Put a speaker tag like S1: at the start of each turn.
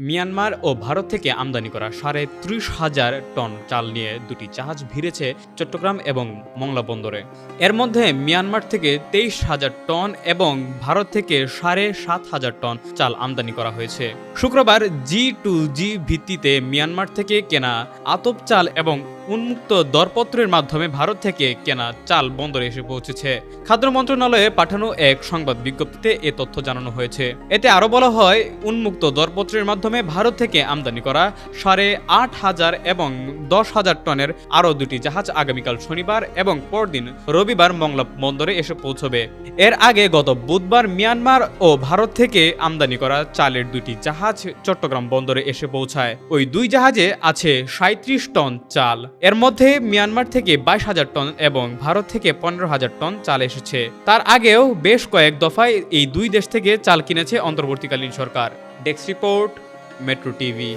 S1: Myanmar ও ভারত থেকে আমদানি করা সাড়ে ত্রিশ হাজার টন চাল নিয়ে দুটি জাহাজ ভিড়েছে চট্টগ্রাম এবং মংলা বন্দরে এর মধ্যে মিয়ানমার থেকে তেইশ হাজার টন এবং ভারত থেকে সাড়ে সাত হাজার টন চাল আমদানি করা হয়েছে। শুক্রবার জি টু জি ভিত্তিতে মিয়ানমার থেকে কেনা আতপ চাল এবং উন্মুক্ত দরপত্রের মাধ্যমে ভারত থেকে কেনা চাল বন্দরে এসে পৌঁছেছে। খাদ্য মন্ত্রণালয়ে পাঠানো এক সংবাদ বিজ্ঞপ্তিতে এ তথ্য জানানো হয়েছে। এতে আরও বলা হয়, উন্মুক্ত দরপত্রের মাধ্যমে ভারত থেকে আমদানি করা সাড়ে আট হাজার এবং দশ হাজার টনের আরও দুটি জাহাজ আগামীকাল শনিবার এবং পরদিন রবিবার মংলা বন্দরে এসে পৌঁছবে। এর আগে গত বুধবার মিয়ানমার ও ভারত থেকে আমদানি করা চালের দুটি জাহাজ চট্টগ্রাম বন্দরে এসে পৌঁছায়। ওই দুই জাহাজে আছে সাঁত্রিশ টন চাল। এর মধ্যে মিয়ানমার থেকে বাইশ হাজার টন এবং ভারত থেকে পনেরো হাজার টন চাল এসেছে। তার আগেও বেশ কয়েক দফায় এই দুই দেশ থেকে চাল কিনেছে অন্তর্বর্তীকালীন সরকার। Desk report, metro TV.